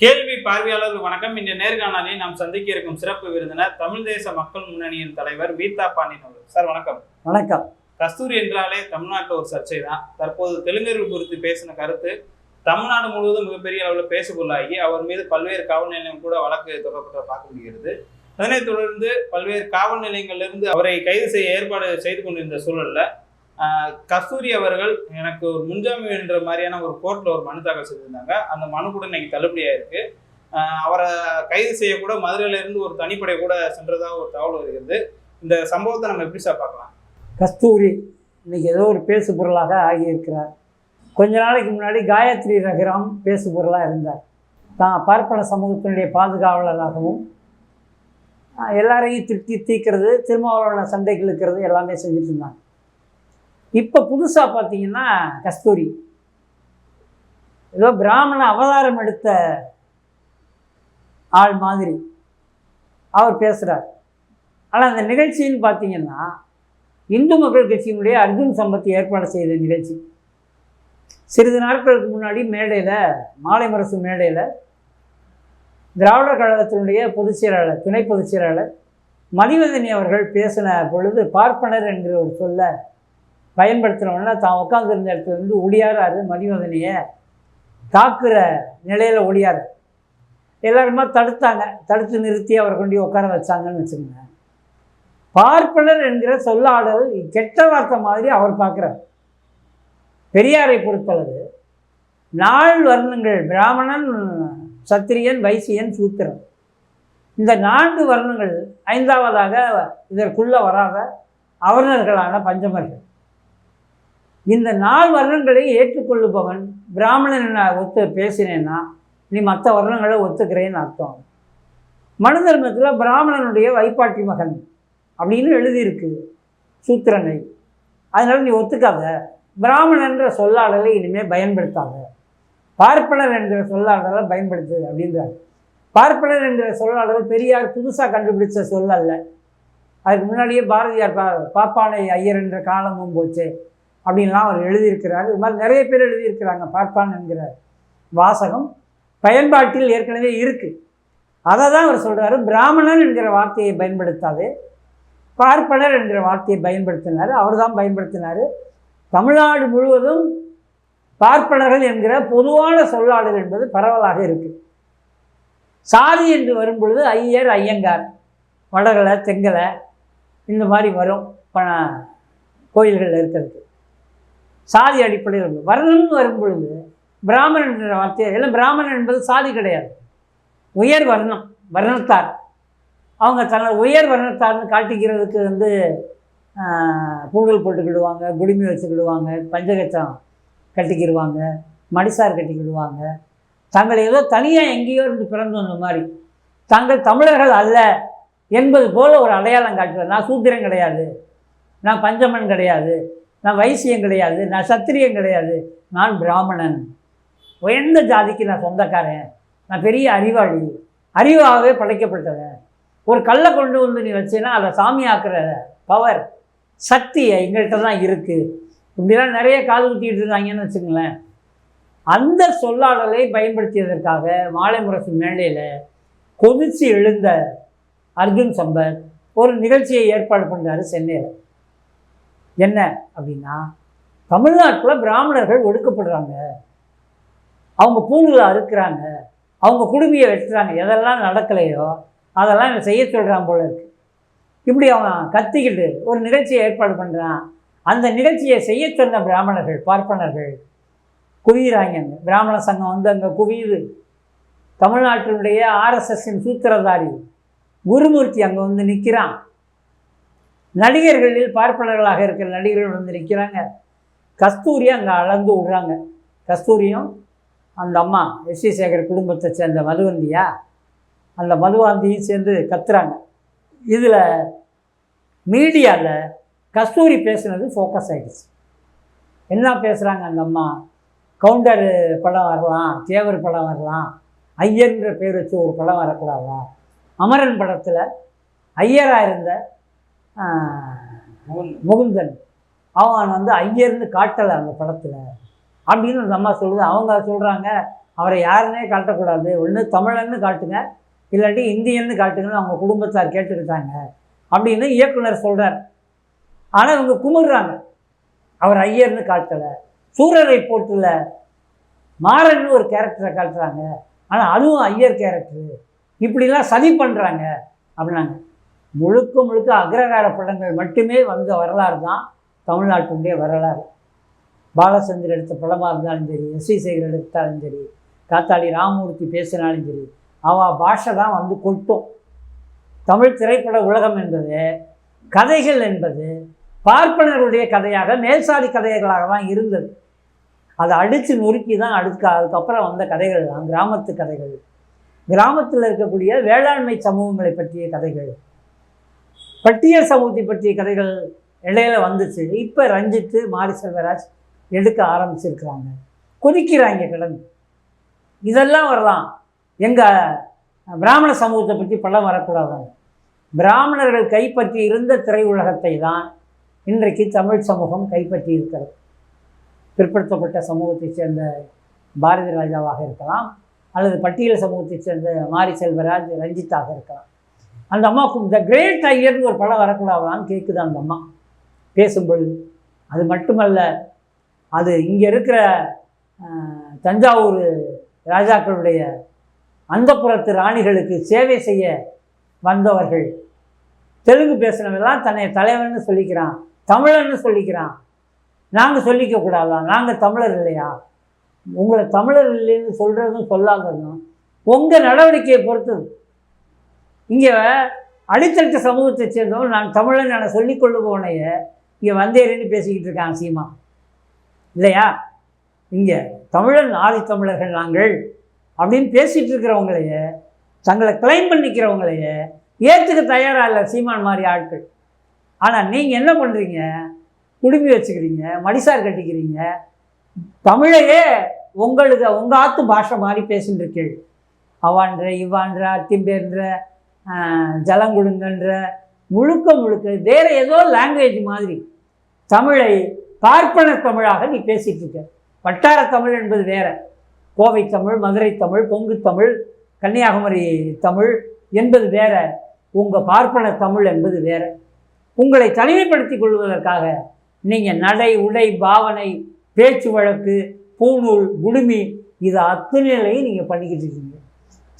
கேள்வி பார்வையாளர்கள் வணக்கம். இந்த நேர்காணலில் நாம் சந்திக்க இருக்கும் சிறப்பு விருந்தினர் தமிழ் தேச மக்கள் முன்னணியின் தலைவர் மீதா பாண்டியன் அவர்கள். சார் வணக்கம். வணக்கம். கஸ்தூரி என்றாலே தமிழ்நாட்டில் ஒரு சர்ச்சை தான் தற்போது தெலுங்கர்கள் குறித்து பேசின கருத்து தமிழ்நாடு முழுவதும் மிகப்பெரிய அளவில் பேசுபொருளாகி அவர் மீது பல்வேறு காவல் நிலையம் கூட வழக்கு தொடரப்பட்ட பார்க்க முடிகிறது. அதனைத் தொடர்ந்து பல்வேறு காவல் நிலையங்களிலிருந்து அவரை கைது செய்ய ஏற்பாடு செய்து கொண்டிருந்த சூழல்ல கஸ்தூரி அவர்கள் எனக்கு ஒரு முன்ஜாமீன்ற மாதிரியான ஒரு கோர்ட்டில் ஒரு மனு தாக்கல் செய்திருந்தாங்க. அந்த மனு கூட இன்னைக்கு தள்ளுபடியாக இருக்கு. அவரை கைது செய்யக்கூட மதுரையிலேருந்து ஒரு தனிப்படை கூட சென்றதாக ஒரு தகவல் வருகிறது. இந்த சம்பவத்தை நம்ம எப்படி சார் பார்க்கலாம்? கஸ்தூரி இன்னைக்கு ஏதோ ஒரு பேசு பொருளாக ஆகியிருக்கிறார். கொஞ்ச நாளைக்கு முன்னாடி காயத்ரி ரகுராம் பேசு பொருளாக இருந்தார். தான் பார்ப்பன சமூகத்தினுடைய பாதுகாவலராகவும் எல்லாரையும் திருப்தி தீக்கிறது திருமாவளவன சண்டைக்கு இழுக்கிறது எல்லாமே செஞ்சுட்டு இருந்தாங்க. இப்போ புதுசாக பார்த்தீங்கன்னா கஸ்தூரி. ஏதோ பிராமண அவதாரம் எடுத்த ஆள் மாதிரி அவர் பேசுகிறார் ஆனால் அந்த நிகழ்ச்சின்னு பார்த்தீங்கன்னா இந்து மக்கள் கட்சியினுடைய அர்ஜுன் சம்பத்தை ஏற்பாடு செய்த நிகழ்ச்சி. சிறிது நாட்களுக்கு முன்னாடி மேடையில் மாலை மரசு மேடையில் திராவிடர் கழகத்தினுடைய பொதுச் செயலாளர் துணை பொதுச் செயலாளர் மதிவதனி அவர்கள் பேசின பொழுது பார்ப்பனர் என்கிற ஒரு சொல்ல பயன்படுத்தினோன்னா தான் உட்காந்துருந்த இடத்துல இருந்து ஒடியாராரு மணிவதனையை தாக்குற நிலையில் ஒடியாரு. எல்லாருமா தடுத்தாங்க. தடுத்து நிறுத்தி அவரை கொண்டு உட்கார வச்சாங்கன்னு வச்சுக்கோங்க. பார்ப்பனர் என்கிற சொல்லாடல் கெட்ட வார்த்தை மாதிரி அவர் பார்க்குறார். பெரியாரை பொறுத்தளவு நாள் வர்ணங்கள் பிராமணன் சத்திரியன் வைசியன் சூத்திரன். இந்த நான்கு வர்ணங்கள் ஐந்தாவதாக இதற்குள்ளே வராத அவர்ணர்களான பஞ்சமர்கள். இந்த நாள் வர்ணங்களை ஏற்றுக்கொள்ளுபவன் பிராமணன் ஒத்து பேசினேன்னா நீ மற்ற வர்ணங்களை ஒத்துக்கிறேன்னு அர்த்தம். மனு தர்மத்தில் பிராமணனுடைய வைப்பாட்டி மகன் அப்படின்னு எழுதியிருக்கு சூத்திரனை. அதனால் நீ ஒத்துக்காத. பிராமணன்ற சொல்லாடலை இனிமேல் பயன்படுத்தாத. பார்ப்பனர் என்கிற சொல்லாடலை பயன்படுத்து அப்படின்றார். பார்ப்பனர் என்கிற சொல்லாடல் பெரியார் புதுசாக கண்டுபிடிச்ச சொல் அல்ல அதுக்கு முன்னாடியே பாரதியார் பா பாப்பானை ஐயர் என்ற காலமும் போச்சு. அப்படின்லாம் அவர் எழுதியிருக்கிறார். இது மாதிரி நிறைய பேர் எழுதியிருக்கிறாங்க பார்ப்பான் என்கிற வாசகம். பயன்பாட்டில் ஏற்கனவே இருக்குது அதை தான் அவர் சொல்கிறாரு பிராமணன் என்கிற வார்த்தையை பயன்படுத்தாது. பார்ப்பனர் என்கிற வார்த்தையை பயன்படுத்தினார். அவர் தான் பயன்படுத்தினார். தமிழ்நாடு முழுவதும் பார்ப்பனர்கள் என்கிற பொதுவான சொல்லாடல் என்பது பரவலாக இருக்குது சாதி என்று வரும் பொழுது ஐயர் ஐயங்கார் வடகலை தெங்கலை இந்த மாதிரி வரும். ப கோயில்களில் இருக்கிறது சாதி அடிப்படையில் வரும். வர்ணம்னு வரும் பொழுது பிராமணன் என்ற வார்த்தை இல்லை பிராமணன் என்பது சாதி கிடையாது. உயர் வர்ணம் வர்ணத்தார். அவங்க தன்னை உயர் வர்ணத்தார்னு காட்டிக்கிறதுக்கு வந்து பூங்கல் போட்டுக்கிடுவாங்க குடுமி வச்சுக்கிடுவாங்க பஞ்சகச்சம் கட்டிக்கிடுவாங்க மடிசார் கட்டிக்கிடுவாங்க. தாங்கள் ஏதோ தனியாக எங்கேயோ இருந்து பிறந்து வந்த மாதிரி. தாங்கள் தமிழர்கள் அல்ல என்பது போல் ஒரு அடையாளம் காட்டுவது நான் சூத்திரம் கிடையாது. நான் பஞ்சமன் கிடையாது. நான் வைசியம் கிடையாது நான் சத்திரியம் கிடையாது. நான் பிராமணன். உயர்ந்த ஜாதிக்கு நான் சொந்தக்காரன். நான் பெரிய அறிவாளி. அறிவாகவே படைக்கப்பட்டவன். ஒரு கல்லை கொண்டு வந்து நீ வச்சேன்னா அதை சாமியாக்குற பவர் சக்தி எங்கள்கிட்ட தான் இருக்குது இப்படிலாம் நிறைய கால் ஊற்றிட்டு இருந்தாங்கன்னு வச்சுங்களேன் அந்த சொல்லாடலை பயன்படுத்தியதற்காக மாலை முரசு மேடையில் கொதிச்சு எழுந்த அர்ஜுன் சம்பத் ஒரு நிகழ்ச்சியை ஏற்பாடு பண்ணாரு சென்னையில். என்ன அப்படின்னா தமிழ்நாட்டில் பிராமணர்கள் ஒடுக்கப்படுறாங்க. அவங்க பூணுகளை அறுக்கிறாங்க. அவங்க குடும்பியை வெட்டுறாங்க. எதெல்லாம் நடக்கலையோ அதெல்லாம் இவன் செய்ய சொல்கிறான் போல இருக்கு. இப்படி அவன் கத்திக்கிட்டு ஒரு நிகழ்ச்சியை ஏற்பாடு பண்ணுறான் அந்த நிகழ்ச்சியை செய்ய சொன்ன பிராமணர்கள் பார்ப்பனர்கள் குவிகிறாங்க அங்கே பிராமண சங்கம் வந்து அங்கே குவியுது. தமிழ்நாட்டினுடைய ஆர்எஸ்எஸ்ஸின் சூத்திரதாரி குருமூர்த்தி அங்கே வந்து நிற்கிறான் நடிகர்களில் பார்ப்பனர்களாக இருக்கிற நடிகர்கள் வந்து நிற்கிறாங்க கஸ்தூரி அங்கே அளந்து விடுறாங்க. கஸ்தூரியும் அந்த அம்மா எஸ் சி சேகர் குடும்பத்தை சேர்ந்த மதுவந்தியா அந்த மதுவாந்தியும் சேர்ந்து கத்துறாங்க. இதில் மீடியாவில் கஸ்தூரி பேசுனது ஃபோக்கஸ் ஆகிடுச்சு என்ன பேசுகிறாங்க அந்த அம்மா? கவுண்டர் படம் வரலாம் தேவர் படம் வரலாம் ஐயர்ன்ற பேர் வச்சு ஒரு படம் வரக்கூடாதா? அமரன் படத்தில் ஐயராக இருந்த முகுந்தன் அவன் வந்து ஐயர்னு காட்டலை அந்த படத்தில். அப்படின்னு அந்த அம்மா சொல்லுது. அவங்க சொல்கிறாங்க அவரை யாருன்னே காட்டக்கூடாது. ஒன்று தமிழன்னு காட்டுங்க. இல்லாட்டி இந்தியன்னு காட்டுங்கன்னு அவங்க குடும்பத்தார் கேட்டுக்கிட்டாங்க. அப்படின்னு இயக்குனர் சொல்கிறார் ஆனால் இவங்க குமுறுறாங்க அவர் ஐயர்னு காட்டலை. சூரரை போட்டுல மாறன்னு ஒரு கேரக்டரை காட்டுறாங்க. ஆனால் அதுவும் ஐயர் கேரக்டரு இப்படிலாம் சதி பண்ணுறாங்க அப்படின்னாங்க. முழுக்க முழுக்க அக்ரகார படங்கள் மட்டுமே வந்த வரலாறு தான் தமிழ்நாட்டினுடைய வரலாறு. பாலச்சந்தர் எடுத்த படமாக இருந்தாலும் சரி எஸ் வி சேகர் எடுத்தாலும் சரி காத்தாடி ராமமூர்த்தி பேசினாலும் சரி அவன் பாஷை தான் வந்து கொட்டும். தமிழ் திரைப்பட உலகம் என்பது கதைகள் என்பது பார்ப்பனருடைய கதையாக மேல்சாதி கதைகளாக தான் இருந்தது. அதை அடித்து நொறுக்கி தான் அடுக்க அதுக்கப்புறம் வந்த கதைகள் தான் கிராமத்து கதைகள். கிராமத்தில் இருக்கக்கூடிய வேளாண்மை சமூகங்களை பற்றிய கதைகள் பட்டியல் சமூகத்தை பற்றிய கதைகள் இடையில வந்துச்சு. இப்போ ரஞ்சித்து மாரி செல்வராஜ் எடுக்க ஆரம்பிச்சிருக்கிறாங்க. கொதிக்கிறாங்க கிடந்து இதெல்லாம் வரலாம். எங்கள் பிராமண சமூகத்தை பற்றி படம் வரக்கூடாது. பிராமணர்கள் கைப்பற்றி இருந்த திரையுலகத்தை தான் இன்றைக்கு தமிழ் சமூகம் கைப்பற்றி இருக்கிறது. பிற்படுத்தப்பட்ட சமூகத்தைச் சேர்ந்த பாரதி ராஜாவாக இருக்கலாம் அல்லது பட்டியல் சமூகத்தைச் சேர்ந்த மாரி செல்வராஜ் ரஞ்சித்தாக இருக்கலாம். அந்த அம்மாவுக்கு த கிரேட் ஐயர்னு ஒரு படம் வரக்கூடாதான்னு கேட்குது அந்த அம்மா. பேசும்பொழுது. அது மட்டுமல்ல அது இங்கே இருக்கிற தஞ்சாவூர் ராஜாக்களுடைய அந்தப்புறத்து ராணிகளுக்கு சேவை செய்ய வந்தவர்கள். தெலுங்கு பேசுனவெல்லாம் தன்னை தலைவன்னு சொல்லிக்கிறான் தமிழன்னு சொல்லிக்கிறான். நாங்கள் சொல்லிக்க கூடாதா? நாங்கள் தமிழர் இல்லையா? உங்களை தமிழர் இல்லைன்னு சொல்கிறதும் சொல்லாததும் உங்கள் நடவடிக்கையை பொறுத்து இங்கே அடித்தட்டு சமூகத்தை சேர்ந்தவன் நான் தமிழன் என சொல்லிக் கொள்ளுபவனைய இங்கே வந்தேரின்னு பேசிக்கிட்டு இருக்கான் சீமா. இல்லையா? இங்கே தமிழன் ஆதி தமிழர்கள் நாங்கள் அப்படின்னு பேசிகிட்டு இருக்கிறவங்களையே தங்களை கிளைம் பண்ணிக்கிறவங்களையே ஏற்றுக்க தயாராக இல்லை சீமான் மாதிரி ஆட்கள். ஆனால் நீங்கள் என்ன பண்ணுறீங்க குடுமி வச்சுக்கிறீங்க மடிசார் கட்டிக்கிறீங்க தமிழையே உங்களுக்கு உங்கள் ஆத்து பாஷை மாதிரி பேசின்னு இருக்கீள். அவான்ற இவான்ற அத்திம்பேன்ற ஆஹ், ஜலங்குடுங்கன்ற முழுக்க முழுக்க வேறு ஏதோ லாங்குவேஜ் மாதிரி தமிழை பார்ப்பன தமிழாக நீ பேசிகிட்டு இருக்க. வட்டார தமிழ் என்பது வேற. கோவை தமிழ் மதுரை தமிழ் பொங்கு தமிழ் கன்னியாகுமரி தமிழ் என்பது வேற. உங்கள் பார்ப்பன தமிழ் என்பது வேற. உங்களை தனிமைப்படுத்திக் கொள்வதற்காக நீங்கள் நடை உடை பாவனை பேச்சு வழக்கு பூநூல் குடுமி இது அத்துணையிலையும் நீங்கள் பண்ணிக்கிட்டு இருக்கீங்க.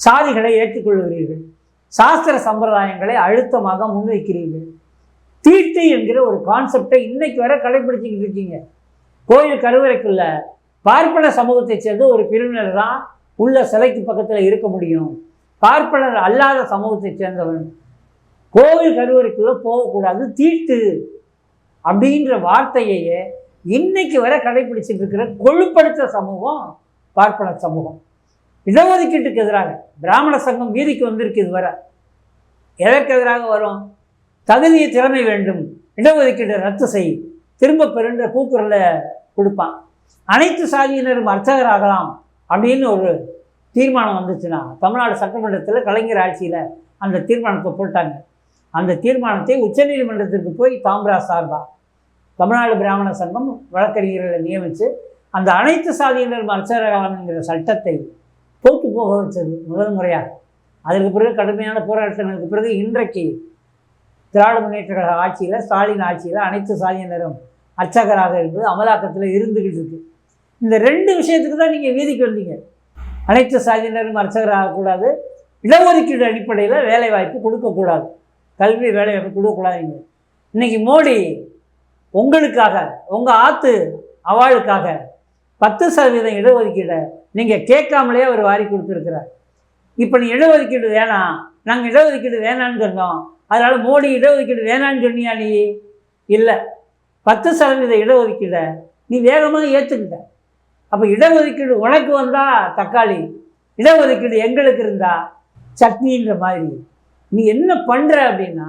சாதிகளை ஏற்றுக்கொள்கிறீர்கள். சாஸ்திர சம்பிரதாயங்களை அழுத்தமாக முன்வைக்கிறீர்கள். தீட்டு என்கிற ஒரு கான்செப்டை இன்னைக்கு வரை கடைபிடிச்சிக்கிட்டு இருக்கீங்க. கோயில் கருவறைக்குள்ள பார்ப்பன சமூகத்தைச் சேர்ந்த ஒரு பிரிவினர் தான் உள்ள சிலைக்கு பக்கத்தில் இருக்க முடியும். பார்ப்பனர் அல்லாத சமூகத்தைச் சேர்ந்தவன். கோவில் கருவறைக்குள்ளே போகக்கூடாது தீட்டு அப்படின்ற வார்த்தையையே இன்னைக்கு வரை கடைபிடிச்சிட்டு இருக்கிற கொழுப்படுத்த சமூகம் பார்ப்பன சமூகம். இடஒதுக்கீட்டுக்கு எதிராக பிராமண சங்கம் வீதிக்கு வந்திருக்கு இதுவரை. எதற்கு எதிராக வரும்? தகுதியை திறமை வேண்டும். இடஒதுக்கீட்டை ரத்து செய். திரும்ப பெறுன்ற கூக்குரலை கொடுப்பான். அனைத்து சாதியினரும் அர்ச்சகராகலாம் அப்படின்னு ஒரு தீர்மானம் வந்துச்சுன்னா தமிழ்நாடு சட்டமன்றத்தில் கலைஞர் ஆட்சியில் அந்த தீர்மானத்தை போட்டாங்க. அந்த தீர்மானத்தை உச்சநீதிமன்றத்திற்கு போய் தாம்ரா சார்பா தமிழ்நாடு பிராமண சங்கம் வழக்கறிஞர்களை நியமித்து அந்த அனைத்து சாதியினரும் அர்ச்சகராகலாம்ங்கிற சட்டத்தை தோற்று போக வச்சது முதல் முறையாக அதற்கு பிறகு கடுமையான போராட்டங்களுக்கு பிறகு இன்றைக்கு திராவிட முன்னேற்ற கழக ஆட்சியில் ஸ்டாலின் ஆட்சியில் அனைத்து சாதியினரும் அர்ச்சகராக இருப்பது அமலாக்கத்தில் இருந்துகிட்டு இருக்கு. இந்த ரெண்டு விஷயத்துக்கு தான் நீங்கள் வீதிக்கு வந்தீங்க. அனைத்து சாதியினரும் அர்ச்சகராகக்கூடாது இடஒதுக்கீடு அடிப்படையில் வேலைவாய்ப்பு கொடுக்கக்கூடாது கல்வி வேலைவாய்ப்பு கொடுக்கக்கூடாதுங்க இன்றைக்கி மோடி உங்களுக்காக உங்கள் ஆத்து அவாளுக்காக பத்து சதவீதம் இடஒதுக்கீடை நீங்கள் கேட்காமலே அவர் வாரி கொடுத்துருக்கிறார். இப்போ நீ இடஒதுக்கீடு வேணாம். நாங்கள் இடஒதுக்கீடு வேணான்னு சொன்னோம். அதனால் மோடி இடஒதுக்கீடு வேணான்னு சொன்னியா நீ? இல்லை. பத்து சதவீத இடஒதுக்கீடை நீ வேகமாக ஏற்றுக்கிட்ட அப்போ இடஒதுக்கீடு உனக்கு வந்தால் தக்காளி இடஒதுக்கீடு எங்களுக்கு இருந்தா சட்னின்ற மாதிரி. நீ என்ன பண்ணுற அப்படின்னா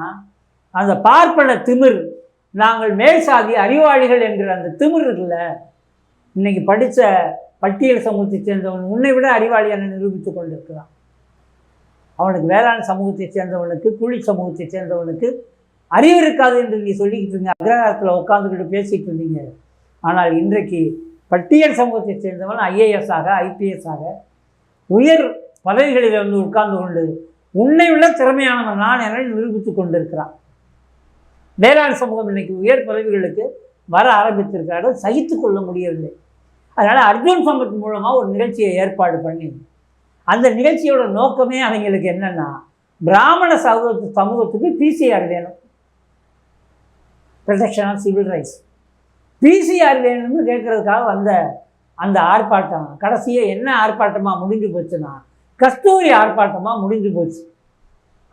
அந்த பார்ப்பன திமிர் நாங்கள் மேல் சாதி அறிவாளிகள் என்கிற அந்த திமிர் இல்லை இன்றைக்கி படித்த பட்டியல் சமூகத்தைச் சேர்ந்தவன் உன்னை விட அறிவாளியான நிரூபித்து கொண்டிருக்கிறான். அவனுக்கு வேளாண் சமூகத்தைச் சேர்ந்தவனுக்கு கூலி சமூகத்தைச் சேர்ந்தவனுக்கு அறிவு இருக்காது என்று நீ சொல்லிக்கிட்டு இருந்தீங்க அக்ரகாரத்தில் உட்காந்துக்கிட்டு பேசிகிட்டு இருந்தீங்க. ஆனால் இன்றைக்கு பட்டியல் சமூகத்தைச் சேர்ந்தவன் ஐஏஎஸ் ஆக ஐபிஎஸ் ஆக உயர் பதவிகளில் வந்து உட்கார்ந்து கொண்டு உன்னை விட திறமையானவன் நான் என நிரூபித்து கொண்டிருக்கிறான். வேளாண் சமூகம் இன்னைக்கு உயர் பதவிகளுக்கு வர ஆரம்பித்திருக்கிறார்கள். சகித்து கொள்ள முடியவில்லை. அதனால் அர்ஜுன் சம்பத் மூலமாக ஒரு நிகழ்ச்சியை ஏற்பாடு பண்ணி அந்த நிகழ்ச்சியோட நோக்கமே அவங்களுக்கு என்னென்னா பிராமண சமூகத்து சமூகத்துக்கு பிசிஆர் வேணும். Protection of civil rights PCR வேணும்னு கேட்குறதுக்காக வந்த அந்த ஆர்ப்பாட்டம் கடைசியே என்ன ஆர்ப்பாட்டமாக முடிஞ்சு போச்சுன்னா கஸ்தூரி ஆர்ப்பாட்டமாக முடிஞ்சு போச்சு.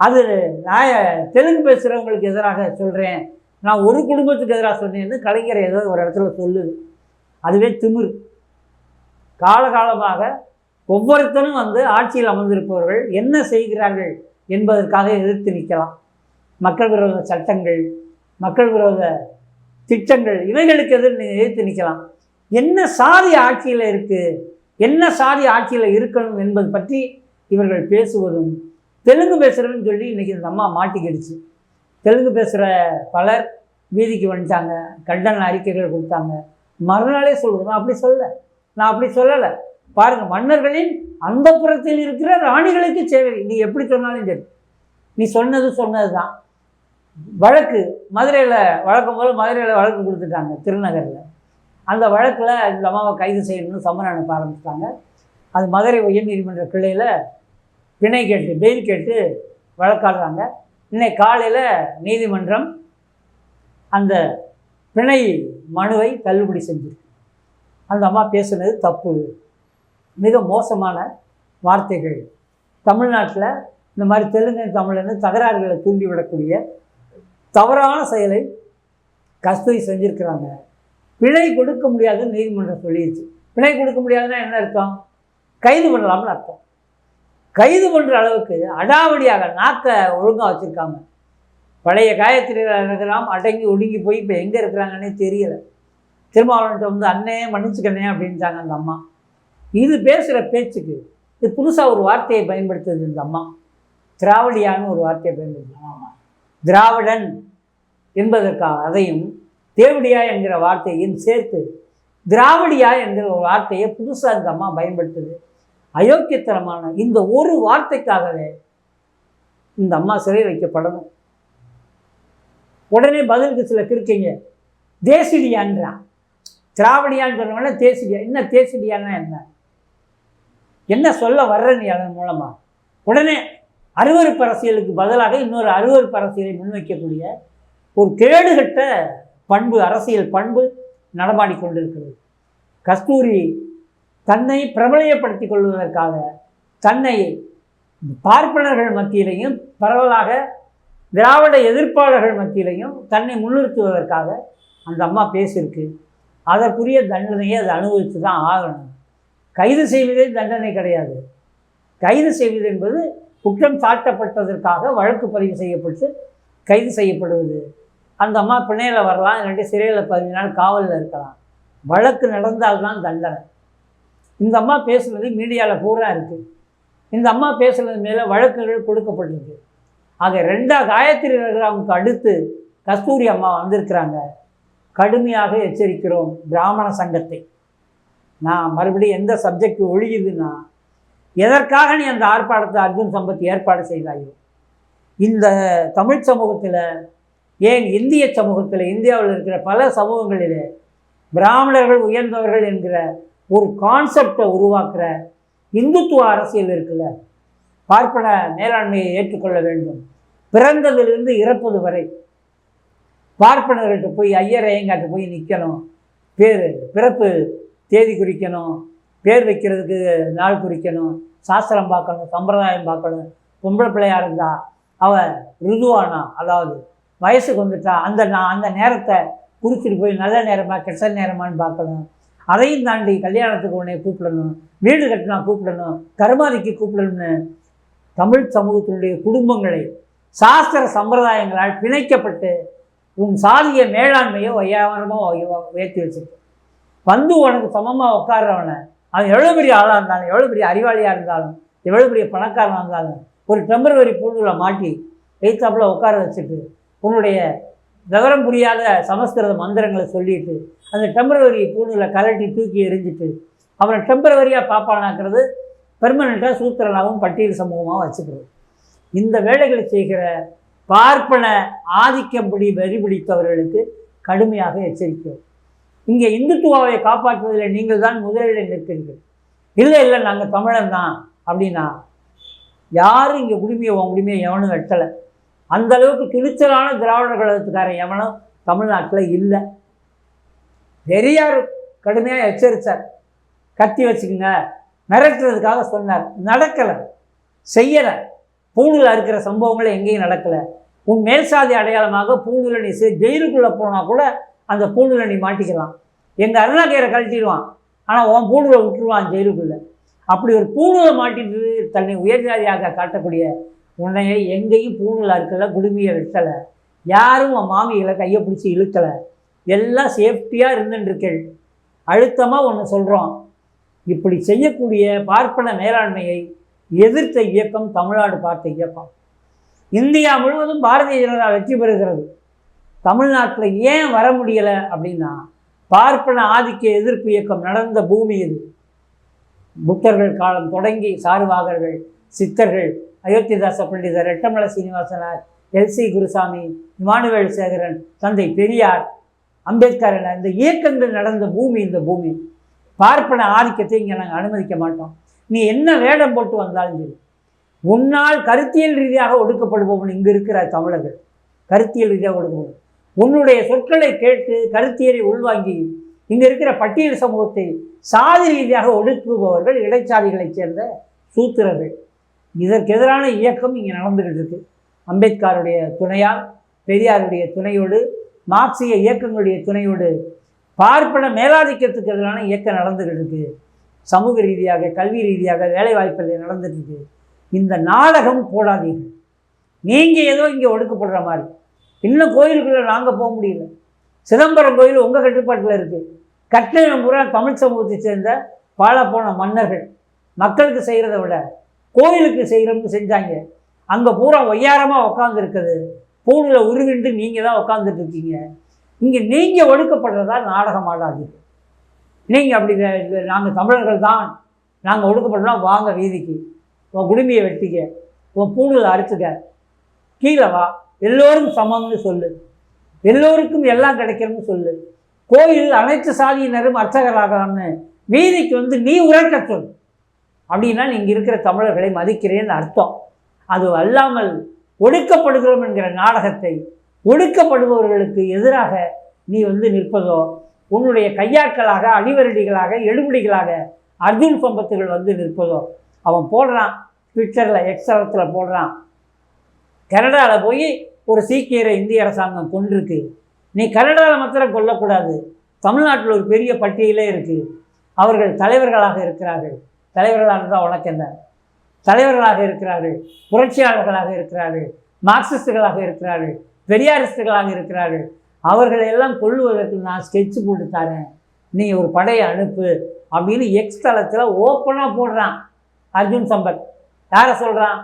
அது நான் தெலுங்கு பேசுகிறவங்களுக்கு எதிராக சொல்கிறேன் நான் ஒரு குடும்பத்துக்கு எதிராக சொன்னேன்னு கலைஞர் ஏதோ ஒரு இடத்துல சொல்லுது. அதுவே திமிர். காலகாலமாக ஒவ்வொருத்தரும் வந்து ஆட்சியில் அமர்ந்திருப்பவர்கள் என்ன செய்கிறார்கள் என்பதற்காக எதிர்த்து நிற்கலாம். மக்கள் விரோத சட்டங்கள் மக்கள் விரோத திட்டங்கள் இவைகளுக்கு எதிர் நீ எதிர்த்து நிற்கலாம். என்ன சாதி ஆட்சியில் இருக்குது என்ன சாதி ஆட்சியில் இருக்கணும் என்பது பற்றி இவர்கள் பேசுவதும் தெலுங்கு பேசுகிறேன்னு சொல்லி இன்றைக்கி இந்த அம்மா மாட்டிக்கிடுச்சு. தெலுங்கு பேசுகிற பலர் வீதிக்கு வந்துட்டாங்க கண்டன அறிக்கைகள் கொடுத்தாங்க. மறுநாளே சொல்லுவோம் அப்படி சொல்லலை. நான் அப்படி சொல்லலை. பாருங்கள் மன்னர்களின் அந்த புறத்தில் இருக்கிற ராணிகளுக்கு சேவை நீ எப்படி சொன்னாலும் சரி. நீ சொன்னது சொன்னது தான் வழக்கு மதுரையில் வழக்கம் போல் மதுரையில் வழக்கு கொடுத்துட்டாங்க திருநகரில். அந்த வழக்கில் இந்த அம்மாவை கைது செய்யணும்னு சம்மன் அனுப்ப ஆரம்பிச்சிட்டாங்க. அது மதுரை உயர்நீதிமன்ற கிளையில் பிணை கேட்டு பெயில் கேட்டு வழக்காடுறாங்க. இன்னைக்கு காலையில் நீதிமன்றம் அந்த பிணை மனுவை தள்ளுபடி செஞ்சிருக்கு. அந்த அம்மா பேசுனது தப்பு. மிக மோசமான வார்த்தைகள். தமிழ்நாட்டில் இந்த மாதிரி தெலுங்கு தமிழன்னு தகராறுகளை தூண்டிவிடக்கூடிய தவறான செயலை கஸ்தூரி செஞ்சுருக்கிறாங்க. பிழை கொடுக்க முடியாதுன்னு நீதிமன்றம் சொல்லிடுச்சு பிழை கொடுக்க முடியாதுன்னா என்ன அர்த்தம்? கைது பண்ணலாம்னு அர்த்தம். கைது பண்ணுற அளவுக்கு அடாவடியாக நாக்கை ஒழுங்காக வச்சுருக்காங்க. பழைய காயத்திரியில் இருக்கிறான் அடங்கி ஒடுங்கி போய் இப்போ எங்கே இருக்கிறாங்கன்னே தெரியலை. திருமாவளவன்ட்ட வந்து அண்ணே மன்னிச்சுக்கண்ணே அப்படின்ட்டாங்க அந்த அம்மா. இது பேசுகிற பேச்சுக்கு இது புதுசாக ஒரு வார்த்தையை பயன்படுத்துது இந்த அம்மா. திராவிடியான்னு ஒரு வார்த்தையை பயன்படுத்துது திராவிடன் என்பதற்காக அதையும் தேவடியா என்கிற வார்த்தையும் சேர்த்து திராவிடியா என்கிற ஒரு வார்த்தையை புதுசாக இந்த அம்மா பயன்படுத்துது. அயோக்கியத்தனமான இந்த ஒரு வார்த்தைக்காகவே இந்த அம்மா சிறை வைக்கப்படணும். உடனே பதிலுக்கு சில கிருக்கீங்க தேசிடியான்றான். திராவிடியான்னு சொன்னவொடனே தேசிடியா என்ன தேசிடியான்னா என்ன? என்ன சொல்ல வர்ற நீ அதன் மூலமாக உடனே அருவருப்பு அரசியலுக்கு பதிலாக இன்னொரு அருவருப்பு அரசியலை முன்வைக்கக்கூடிய ஒரு கேடுகட்ட பண்பு அரசியல் பண்பு நடமாடி கொண்டிருக்கிறது. கஸ்தூரி தன்னை பிரபலயப்படுத்திக் கொள்வதற்காக தன்னை பார்ப்பனர்கள் மத்தியிலையும் பரவலாக திராவிட எதிர்ப்பாளர்கள் மத்தியிலையும் தன்னை முன்னிறுத்துவதற்காக அந்த அம்மா பேசியிருக்கு. அதற்குரிய தண்டனையை அதை அனுபவித்து தான் ஆகணும். கைது செய்வதே தண்டனை கிடையாது. கைது செய்வது என்பது குற்றம் சாட்டப்பட்டதற்காக வழக்கு பதிவு செய்யப்பட்டு கைது செய்யப்படுவது. அந்த அம்மா பிணையில் வரலாம் இல்லாட்டி சிறையில் பதினஞ்சு நாள் காவலில் இருக்கலாம். வழக்கு நடந்தால்தான் தண்டனை. இந்த அம்மா பேசுனது மீடியாவில் பூரா இருக்குது இந்த அம்மா பேசுனது மேலே வழக்குகள் கொடுக்கப்பட்டிருக்கு. ஆக ரெண்டா காயத்ரி ரகுராமுக்கு அடுத்து கஸ்தூரி அம்மா வந்திருக்கிறாங்க. கடுமையாக எச்சரிக்கிறோம் பிராமண சங்கத்தை. நான் மறுபடியும் எந்த சப்ஜெக்ட் ஒழியுதுன்னா எதற்காக நீ அந்த ஆர்ப்பாட்டத்தை அர்ஜுன் சம்பத் ஏற்பாடு செய்தாயோ? இந்த தமிழ் சமூகத்தில் ஏன் இந்திய சமூகத்தில் இந்தியாவில் இருக்கிற பல சமூகங்களிலே பிராமணர்கள் உயர்ந்தவர்கள் என்கிற ஒரு கான்செப்டை உருவாக்குற இந்துத்துவ அரசியல் இருக்குல்ல? பார்ப்பன மேலாண்மையை ஏற்றுக்கொள்ள வேண்டும். பிறந்ததிலிருந்து இறப்பது வரை பார்ப்பனர்கிட்ட போய் ஐயர் ஐயங்காட்ட போய் நிற்கணும் பேர் பிறப்பு தேதி குறிக்கணும். பேர் வைக்கிறதுக்கு நாள் குறிக்கணும். சாஸ்திரம் பார்க்கணும் சம்பிரதாயம் பார்க்கணும். பொம்பளை பிள்ளையாக இருந்தால் அவ ருதுவானா? அதாவது வயசுக்கு வந்துட்டா அந்த நான் அந்த நேரத்தை குறிச்சிட்டு போய் நல்ல நேரமாக கெட்ட நேரமான்னு பார்க்கணும். அதையும் தாண்டி கல்யாணத்துக்கு உடனே கூப்பிடணும். வீடு கட்டினா கூப்பிடணும். கருமாதிக்கு கூப்பிடணும்னு தமிழ் சமூகத்தினுடைய குடும்பங்களை சாஸ்திர சம்பிரதாயங்களால் பிணைக்கப்பட்டு உன் சாதிய மேலாண்மையை வையாவரமாக உயர்த்தி வச்சுருக்கு வந்து உனக்கு சமமாக உட்காடுறவனை அவன் எவ்வளோ பெரிய ஆளாக இருந்தாலும் எவ்வளோ பெரிய அறிவாளியாக இருந்தாலும் எவ்வளோ பெரிய பணக்காரனாக இருந்தாலும் ஒரு டெம்பரவரி பூண்டில் மாட்டி எய்த்தாப்பில் உட்கார வச்சுட்டு உன்னுடைய விவரம் புரியாத சமஸ்கிருத மந்திரங்களை சொல்லிட்டு அந்த டெம்பரவரி பூணில் கலட்டி தூக்கி எரிஞ்சிட்டு அவனை டெம்பரவரியாக பாப்பானாக்குறது பெர்மனெண்ட்டாக சூத்திரனாகவும் பட்டியல் சமூகமாகவும் வச்சுக்கிறது. இந்த வேலைகளை செய்கிற பார்ப்பன ஆதிக்கம்படி வரி பிடித்தவர்களுக்கு கடுமையாக எச்சரிக்கிறோம். இங்கே இந்துத்துவாவை காப்பாற்றுவதில் நீங்கள் தான் முதலிடம் நிற்கிறீர்கள். இல்லை இல்லை நாங்கள் தமிழன் தான் அப்படின்னா யாரும் இங்கே குடிமையை உன் குடுமையை எவனும் வெட்டலை. அந்த அளவுக்கு துணிச்சலான திராவிடர் கழகத்துக்காரன் எவனும் தமிழ்நாட்டில் இல்லை. பெரியார் கடுமையாக எச்சரித்தார். கத்தி வச்சுக்கோங்க மிரட்டுறதுக்காக சொன்னார். நடக்கலை செய்யலை. பூணில் இருக்கிற சம்பவங்கள் எங்கேயும் நடக்கலை. உன் மேல் சாதி அடையாளமாக பூணில் நீ செ- ஜெயிலுக்குள்ளே போனால் கூட அந்த பூணில் நீ மாட்டிக்கலாம். எங்கள் அருணாக்கரை கழட்டிடுவான். ஆனால் உன் பூணில் விட்டுருவான் ஜெயிலுக்குள்ளே. அப்படி ஒரு பூணுவை மாட்டிட்டு தன்னை உயர்ஜாதியாக காட்டக்கூடிய உன்னையை எங்கேயும் பூணில் இருக்கல குடுமையை வெட்டலை. யாரும் உன் மாமிகளை கையை பிடிச்சி இழுக்கலை. எல்லாம் சேஃப்டியாக இருந்துட்டுருக்கள் அழுத்தமாக ஒன்று சொல்கிறோம் இப்படி செய்யக்கூடிய பார்ப்பன மேலாண்மையை எதிர்த்த இயக்கம் தமிழ்நாடு பார்த்த இயக்கம். இந்தியா முழுவதும் பாரதிய ஜனதா வெற்றி பெறுகிறது. தமிழ்நாட்டில் ஏன் வர முடியலை அப்படின்னா பார்ப்பன ஆதிக்க எதிர்ப்பு இயக்கம் நடந்த பூமி இது. புத்தர்கள் காலம் தொடங்கி சாருவாகர்கள் சித்தர்கள் அயோத்திதாச பண்டிதர் ரெட்டமலை சீனிவாசனார் எல்சி குருசாமி இமானுவேல் சேகரன் தந்தை பெரியார் அம்பேத்கர் என இந்த இயக்கங்கள் நடந்த பூமி இந்த பூமி. பார்ப்பன ஆதிக்கத்தை இங்கே நாங்கள் அனுமதிக்க மாட்டோம். நீ என்ன வேடம் போட்டு வந்தாலும் சரி. உன்னால் கருத்தியல் ரீதியாக ஒடுக்கப்படுபவன் இங்கு இருக்கிற தமிழர்கள். கருத்தியல் ரீதியாக ஒடுக்கப்படுவோம் உன்னுடைய சொற்களை கேட்டு கருத்தியலை உள்வாங்கி இங்கே இருக்கிற பட்டியல் சமூகத்தை சாதி ரீதியாக ஒடுக்குபவர்கள் இடைச்சாதிகளைச் சேர்ந்த சூத்திரர்கள். இதற்கு எதிரான இயக்கம் இங்கே நடந்துகிட்டு இருக்கு. அம்பேத்கருடைய துணையால் பெரியாருடைய துணையோடு மார்க்சிய இயக்கங்களுடைய துணையோடு பார்ப்பன மேலாதிக்கத்துக்கு எதிரான இயக்கம் நடந்துகிட்டு இருக்குது சமூக ரீதியாக கல்வி ரீதியாக வேலைவாய்ப்பில் நடந்துட்டு இந்த நாடகம் போடாதீர்கள். நீங்கள் ஏதோ இங்கே ஒடுக்கப்படுற மாதிரி. இன்னும் கோயிலுக்குள்ளே நாங்கள் போக முடியல. சிதம்பரம் கோயில் உங்கள் கட்டுப்பாட்டில் இருக்குது கட்டணம் பூரா தமிழ் சமூகத்தை சேர்ந்த பாழ போன மன்னர்கள். மக்களுக்கு செய்கிறத விட கோயிலுக்கு செய்கிறோம்னு செஞ்சாங்க. அங்கே பூரா ஒய்யாரமாக உக்காந்துருக்குது. பூணில் உருவிண்டு நீங்கள் தான் உட்காந்துட்டு இருக்கீங்க. இங்கே நீங்கள் ஒடுக்கப்படுறதா நாடகம் ஆடாதீங்க நீங்கள் அப்படி நாங்கள் தமிழர்கள் தான். நாங்கள் ஒடுக்கப்படுறோம் வாங்க வீதிக்கு. உன் குடுமையை வெட்டிக்க. உன் பூணில் அறுத்துக்க. கீழே வா. எல்லோரும் சமம்னு சொல்லு. எல்லோருக்கும் எல்லாம் கிடைக்கணும்னு சொல்லு. கோயில் அனைத்து சாதியினரும் அர்ச்சகராகலாம்னு வீதிக்கு வந்து நீ உரைக்க சொல். அப்படின்னா நீங்கள் இருக்கிற தமிழர்களை மதிக்கிறேன்னு அர்த்தம். அது அல்லாமல் ஒடுக்கப்படுகிறோம் என்கிற நாடகத்தை ஒடுக்கப்படுபவர்களுக்கு எதிராக நீ வந்து நிற்பதோ உன்னுடைய கையாட்களாக அடிவரடிகளாக எழுபடிகளாக அர்ஜுன் சம்பத்துகள் வந்து நிற்பதோ அவன் போடுறான். ட்விட்டரில் எக்ஸலத்தில் போடுறான். கனடாவில் போய் ஒரு சீக்கியரை இந்திய அரசாங்கம் கொண்டிருக்கு நீ கனடாவில் மாத்திரம் கொல்லக்கூடாது. தமிழ்நாட்டில் ஒரு பெரிய பட்டியலே இருக்குது அவர்கள் தலைவர்களாக இருக்கிறார்கள். தலைவர்களாக இருந்தால் உனக்கு என்ன? தலைவர்களாக இருக்கிறார்கள். புரட்சியாளர்களாக இருக்கிறார்கள். மார்க்சிஸ்டுகளாக இருக்கிறார்கள். பெரியாரிஸ்டுகளாக இருக்கிறார்கள். அவர்களை எல்லாம் கொள்ளுவதற்கு நான் ஸ்கெட்ச் போட்டு தரேன். நீ ஒரு படையை அனுப்பு அப்படின்னு எக்ஸ் தளத்தில் ஓப்பனாக போடுறான் அர்ஜுன் சம்பத். யாரை சொல்கிறான்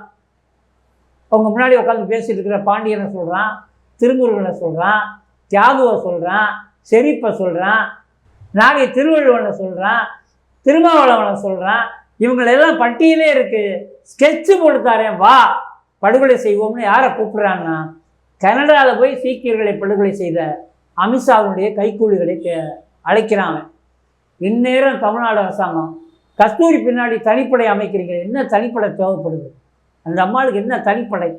உங்கள் முன்னாடி உட்காந்து பேசிட்டு இருக்கிற பாண்டியனை சொல்கிறான் திருமுருகனை சொல்கிறான் தியாகுவை சொல்கிறான் செரிப்பை சொல்கிறான் நாகை திருவள்ளுவனை சொல்கிறான் திருமாவளவனை சொல்கிறான் இவங்களெல்லாம் பட்டியலே இருக்குது ஸ்கெட்சு போட்டுத்தாரேன் வா படுகொலை செய்வோம்னு யாரை கூப்பிட்றான்னா? கனடாவில் போய் சீக்கியர்களை படுகொலை செய்த அமித்ஷாவுடைய கைக்கூலிகளை அழைக்கிறாங்க. இந்நேரம் தமிழ்நாடு அரசாங்கம் கஸ்தூரி பின்னாடி தனிப்படை அமைக்கிறீங்க என்ன தனிப்படை தேவைப்படுது? அந்த அம்மாளுக்கு என்ன தனிப்படை?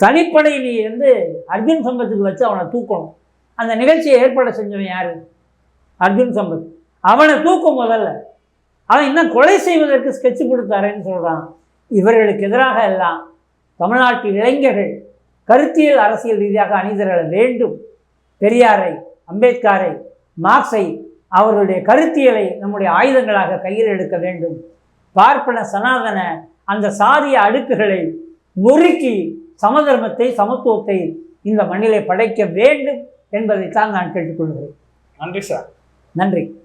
தனிப்படை நீ வந்து அர்ஜுன் சம்பத்துக்கு வச்சு அவனை தூக்கணும். அந்த நிகழ்ச்சியை ஏற்பாடு செஞ்சவன் யார்? அர்ஜுன் சம்பத். அவனை தூக்கும் முதல்ல. அவன் இன்னும் கொலை செய்வதற்கு ஸ்கெட்ச் கொடுத்தாரேன்னு சொல்கிறான் இவர்களுக்கு எதிராக எல்லாம் தமிழ்நாட்டு இளைஞர்கள் கருத்தியல் அரசியல் ரீதியாக அணிதிரள வேண்டும். பெரியாரை அம்பேத்கரை மார்க்ஸை அவர்களுடைய கருத்தியலை நம்முடைய ஆயுதங்களாக கையில் எடுக்க வேண்டும். பார்ப்பன சனாதன அந்த சாதிய அடுக்குகளை நொறுக்கி சமதர்மத்தை சமத்துவத்தை இந்த மண்ணிலே படைக்க வேண்டும் என்பதைத்தான் நான் கேட்டுக்கொள்கிறேன். நன்றி சார். நன்றி.